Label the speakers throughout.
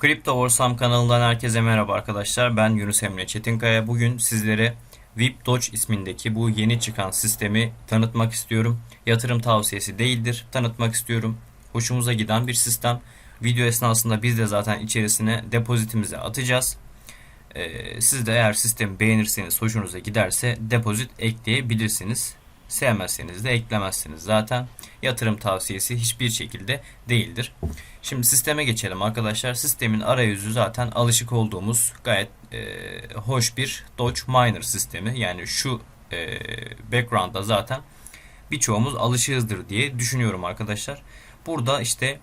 Speaker 1: Crypto Warsam kanalından herkese merhaba arkadaşlar. Ben Yunus Emre Çetinkaya. Bugün sizlere VIP Doge ismindeki bu yeni çıkan sistemi tanıtmak istiyorum. Yatırım tavsiyesi değildir. Tanıtmak istiyorum. Hoşumuza giden bir sistem. Video esnasında biz de zaten içerisine depozitimizi atacağız. Ee, siz de eğer sistemi beğenirseniz, hoşunuza giderse depozit ekleyebilirsiniz. Sevmezseniz de eklemezsiniz. Zaten yatırım tavsiyesi hiçbir şekilde değildir. Şimdi sisteme geçelim arkadaşlar. Sistemin arayüzü zaten alışık olduğumuz gayet e, hoş bir Doge Miner sistemi. Yani şu e, background'da zaten birçoğumuz alışığızdır diye düşünüyorum arkadaşlar. Burada işte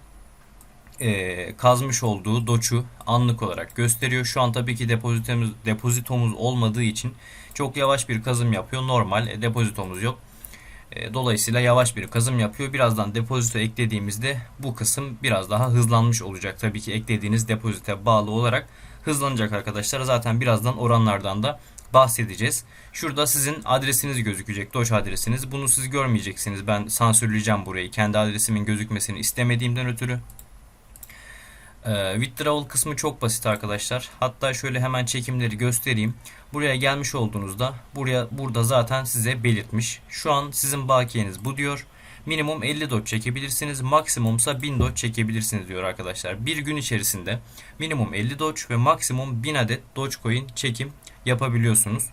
Speaker 1: e, kazmış olduğu Doge'u anlık olarak gösteriyor. Şu an tabii ki depozitomuz, depozitomuz olmadığı için çok yavaş bir kazım yapıyor. Normal e, depozitomuz yok. E, Dolayısıyla yavaş bir kazım yapıyor. Birazdan depozito eklediğimizde bu kısım biraz daha hızlanmış olacak. Tabii ki eklediğiniz depozite bağlı olarak hızlanacak arkadaşlar. Zaten birazdan oranlardan da bahsedeceğiz. Şurada sizin adresiniz gözükecek. Doge adresiniz. Bunu siz görmeyeceksiniz. Ben sansürleyeceğim burayı. Kendi adresimin gözükmesini istemediğimden ötürü. Ee, withdrawal kısmı çok basit arkadaşlar. Hatta şöyle hemen çekimleri göstereyim. Buraya gelmiş olduğunuzda buraya burada zaten size belirtmiş. Şu an sizin bakiyeniz bu diyor. Minimum 50 dot çekebilirsiniz. Maksimumsa 1000 dot çekebilirsiniz diyor arkadaşlar. Bir gün içerisinde minimum 50 doge ve maksimum 1000 adet Dogecoin çekim yapabiliyorsunuz.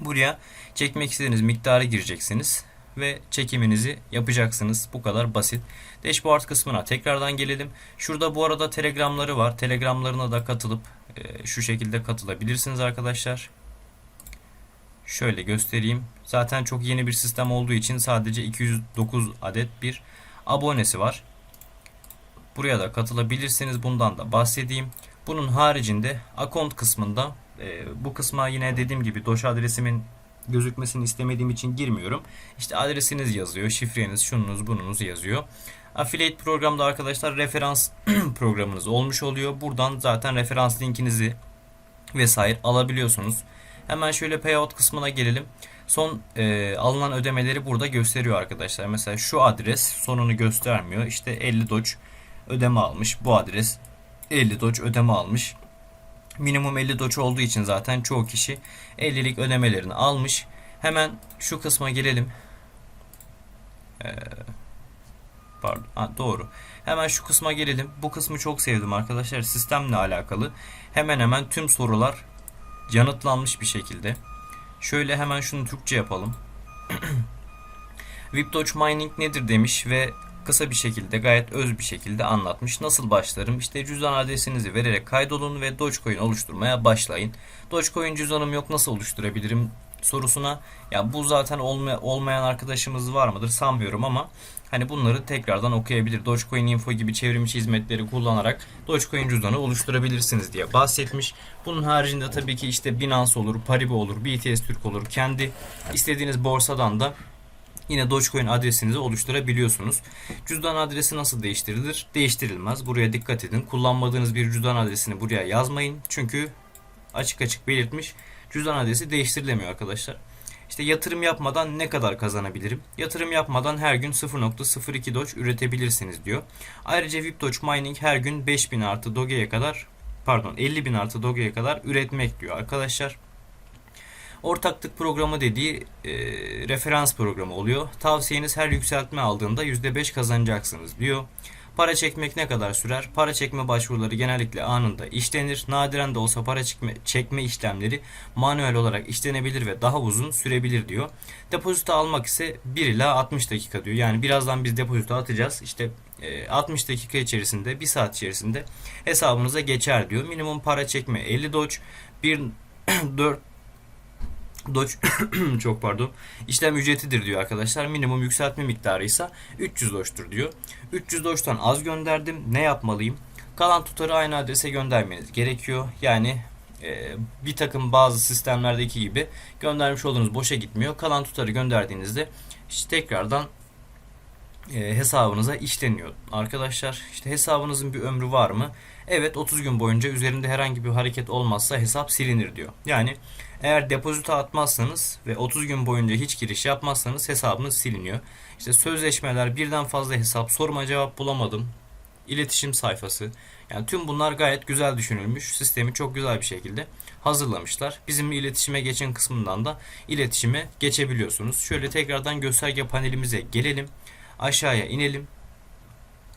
Speaker 1: Buraya çekmek istediğiniz miktarı gireceksiniz ve çekiminizi yapacaksınız. Bu kadar basit. Dashboard kısmına tekrardan gelelim. Şurada bu arada telegramları var. Telegramlarına da katılıp e, şu şekilde katılabilirsiniz arkadaşlar. Şöyle göstereyim. Zaten çok yeni bir sistem olduğu için sadece 209 adet bir abonesi var. Buraya da katılabilirsiniz. Bundan da bahsedeyim. Bunun haricinde account kısmında e, bu kısma yine dediğim gibi Doge adresimin gözükmesini istemediğim için girmiyorum. İşte adresiniz yazıyor, şifreniz, şununuz, bununuz yazıyor. Affiliate programda arkadaşlar referans programınız olmuş oluyor. Buradan zaten referans linkinizi vesaire alabiliyorsunuz. Hemen şöyle payout kısmına gelelim. Son e, alınan ödemeleri burada gösteriyor arkadaşlar. Mesela şu adres sonunu göstermiyor. İşte 50 Doge ödeme almış. Bu adres 50 Doge ödeme almış. Minimum 50 Doge olduğu için zaten çoğu kişi 50'lik ödemelerini almış. Hemen şu kısma gelelim. Ee, pardon. Ha, doğru. Hemen şu kısma gelelim. Bu kısmı çok sevdim arkadaşlar. Sistemle alakalı. Hemen hemen tüm sorular yanıtlanmış bir şekilde. Şöyle hemen şunu Türkçe yapalım. VIP Doge Mining nedir demiş ve kısa bir şekilde gayet öz bir şekilde anlatmış. Nasıl başlarım? İşte cüzdan adresinizi vererek kaydolun ve Dogecoin oluşturmaya başlayın. Dogecoin cüzdanım yok nasıl oluşturabilirim sorusuna ya bu zaten olma, olmayan arkadaşımız var mıdır sanmıyorum ama hani bunları tekrardan okuyabilir. Dogecoin Info gibi çevrimiçi hizmetleri kullanarak Dogecoin cüzdanı oluşturabilirsiniz diye bahsetmiş. Bunun haricinde tabii ki işte Binance olur, Paribu olur, BTS Türk olur. Kendi istediğiniz borsadan da Yine Dogecoin adresinizi oluşturabiliyorsunuz. Cüzdan adresi nasıl değiştirilir? Değiştirilmez. Buraya dikkat edin. Kullanmadığınız bir cüzdan adresini buraya yazmayın. Çünkü açık açık belirtmiş. Cüzdan adresi değiştirilemiyor arkadaşlar. İşte yatırım yapmadan ne kadar kazanabilirim? Yatırım yapmadan her gün 0.02 Doge üretebilirsiniz diyor. Ayrıca VIP Doge Mining her gün 5000 artı Doge'ye kadar pardon 50.000 artı Doge'ye kadar üretmek diyor arkadaşlar. Ortaklık programı dediği e, referans programı oluyor. Tavsiyeniz her yükseltme aldığında %5 kazanacaksınız diyor. Para çekmek ne kadar sürer? Para çekme başvuruları genellikle anında işlenir. Nadiren de olsa para çekme, çekme işlemleri manuel olarak işlenebilir ve daha uzun sürebilir diyor. Depozito almak ise 1 ila 60 dakika diyor. Yani birazdan biz depozito atacağız. İşte 60 dakika içerisinde, 1 saat içerisinde hesabınıza geçer diyor. Minimum para çekme 50 Doge, 1 4 Doge çok pardon. İşlem ücretidir diyor arkadaşlar. Minimum yükseltme miktarı ise 300 Doge'tur diyor. 300 Doge'tan az gönderdim. Ne yapmalıyım? Kalan tutarı aynı adrese göndermeniz gerekiyor. Yani e, bir takım bazı sistemlerdeki gibi göndermiş olduğunuz boşa gitmiyor. Kalan tutarı gönderdiğinizde işte tekrardan e, hesabınıza işleniyor. Arkadaşlar işte hesabınızın bir ömrü var mı? Evet 30 gün boyunca üzerinde herhangi bir hareket olmazsa hesap silinir diyor. Yani eğer depozito atmazsanız ve 30 gün boyunca hiç giriş yapmazsanız hesabınız siliniyor. İşte sözleşmeler, birden fazla hesap, sorma cevap bulamadım, iletişim sayfası, Yani tüm bunlar gayet güzel düşünülmüş. Sistemi çok güzel bir şekilde hazırlamışlar. Bizim iletişime geçin kısmından da iletişime geçebiliyorsunuz. Şöyle tekrardan gösterge panelimize gelelim. Aşağıya inelim.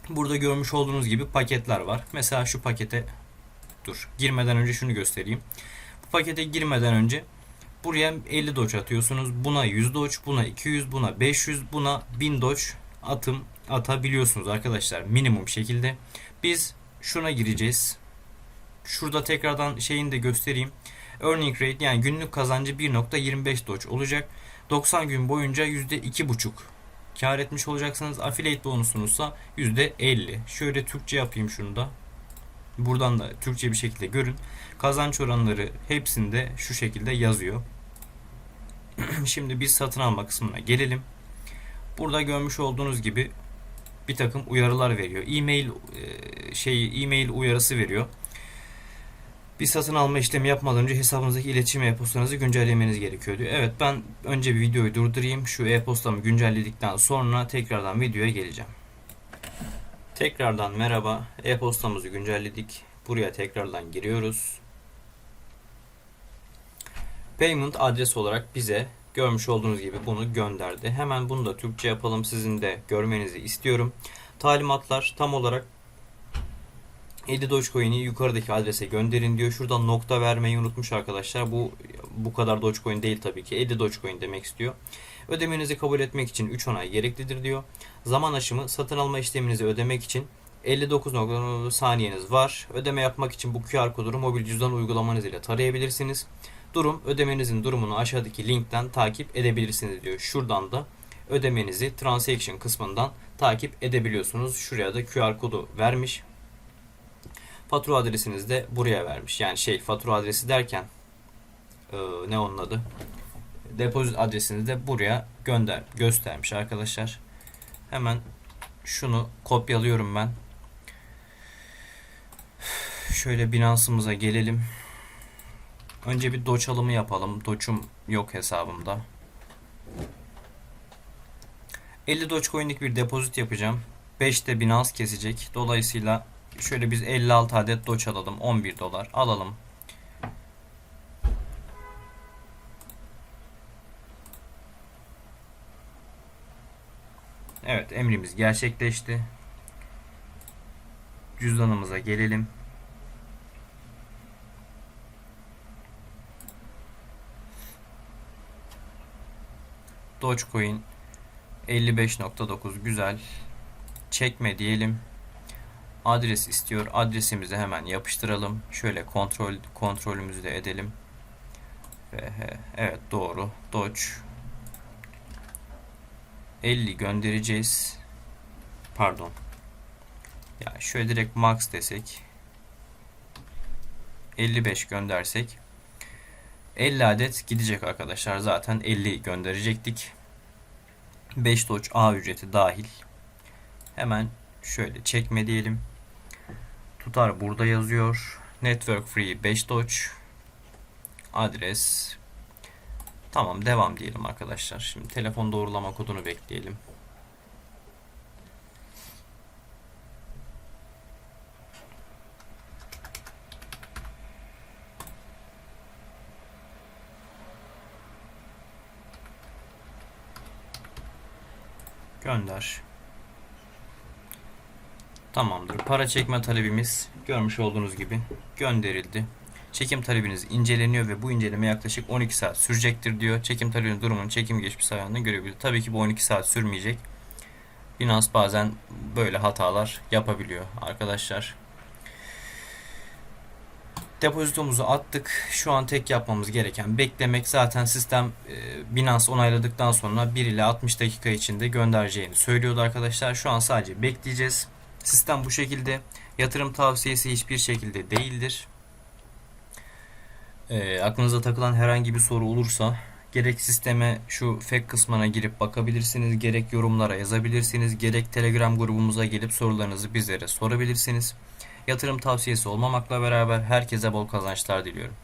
Speaker 1: Burada görmüş olduğunuz gibi paketler var. Mesela şu pakete dur girmeden önce şunu göstereyim. Bu pakete girmeden önce buraya 50 doç atıyorsunuz. Buna 100 doç, buna 200, buna 500, buna 1000 doç atım atabiliyorsunuz arkadaşlar minimum şekilde. Biz şuna gireceğiz. Şurada tekrardan şeyini de göstereyim. Earning rate yani günlük kazancı 1.25 doç olacak. 90 gün boyunca %2.5 kar etmiş olacaksınız. Affiliate bonusunuzsa %50. Şöyle Türkçe yapayım şunu da. Buradan da Türkçe bir şekilde görün. Kazanç oranları hepsinde şu şekilde yazıyor. Şimdi biz satın alma kısmına gelelim. Burada görmüş olduğunuz gibi bir takım uyarılar veriyor. E-mail e, şey e-mail uyarısı veriyor. Bir satın alma işlemi yapmadan önce hesabınızdaki iletişim e-postanızı güncellemeniz gerekiyor diyor. Evet ben önce bir videoyu durdurayım. Şu e-postamı güncelledikten sonra tekrardan videoya geleceğim. Tekrardan merhaba. E-postamızı güncelledik. Buraya tekrardan giriyoruz. Payment adres olarak bize görmüş olduğunuz gibi bunu gönderdi. Hemen bunu da Türkçe yapalım. Sizin de görmenizi istiyorum. Talimatlar tam olarak 50 Dogecoin'i yukarıdaki adrese gönderin diyor. Şuradan nokta vermeyi unutmuş arkadaşlar. Bu bu kadar Dogecoin değil tabii ki. 50 Dogecoin demek istiyor. Ödemenizi kabul etmek için 3 onay gereklidir diyor. Zaman aşımı satın alma işleminizi ödemek için 59 saniyeniz var. Ödeme yapmak için bu QR kodu mobil cüzdan uygulamanız ile tarayabilirsiniz. Durum ödemenizin durumunu aşağıdaki linkten takip edebilirsiniz diyor. Şuradan da ödemenizi transaction kısmından takip edebiliyorsunuz. Şuraya da QR kodu vermiş. Fatura adresiniz de buraya vermiş. Yani şey fatura adresi derken e, ne onun adı? Depozit adresini de buraya gönder göstermiş arkadaşlar. Hemen şunu kopyalıyorum ben. Şöyle Binance'ımıza gelelim. Önce bir doç alımı yapalım. Doç'um yok hesabımda. 50 Dogecoin'lik bir depozit yapacağım. 5 de Binance kesecek. Dolayısıyla şöyle biz 56 adet Doge alalım. 11 dolar alalım. Evet emrimiz gerçekleşti. Cüzdanımıza gelelim. Dogecoin 55.9 güzel. Çekme diyelim. Adres istiyor. Adresimizi hemen yapıştıralım. Şöyle kontrol kontrolümüzü de edelim. Ve evet doğru. Doge 50 göndereceğiz. Pardon. Ya şöyle direkt max desek 55 göndersek 50 adet gidecek arkadaşlar. Zaten 50 gönderecektik. 5 Doge A ücreti dahil. Hemen şöyle çekme diyelim. Tutar burada yazıyor. Network free 5 Doge. Adres. Tamam devam diyelim arkadaşlar. Şimdi telefon doğrulama kodunu bekleyelim. Gönder. Tamamdır. Para çekme talebimiz görmüş olduğunuz gibi gönderildi. Çekim talebiniz inceleniyor ve bu inceleme yaklaşık 12 saat sürecektir diyor. Çekim talebinin durumunu çekim geçmiş ayağında görebilir. Tabii ki bu 12 saat sürmeyecek. Binance bazen böyle hatalar yapabiliyor arkadaşlar. Depozitomuzu attık. Şu an tek yapmamız gereken beklemek. Zaten sistem e, Binance onayladıktan sonra 1 ile 60 dakika içinde göndereceğini söylüyordu arkadaşlar. Şu an sadece bekleyeceğiz. Sistem bu şekilde. Yatırım tavsiyesi hiçbir şekilde değildir. E, aklınıza takılan herhangi bir soru olursa gerek sisteme şu FAQ kısmına girip bakabilirsiniz, gerek yorumlara yazabilirsiniz, gerek Telegram grubumuza gelip sorularınızı bizlere sorabilirsiniz. Yatırım tavsiyesi olmamakla beraber herkese bol kazançlar diliyorum.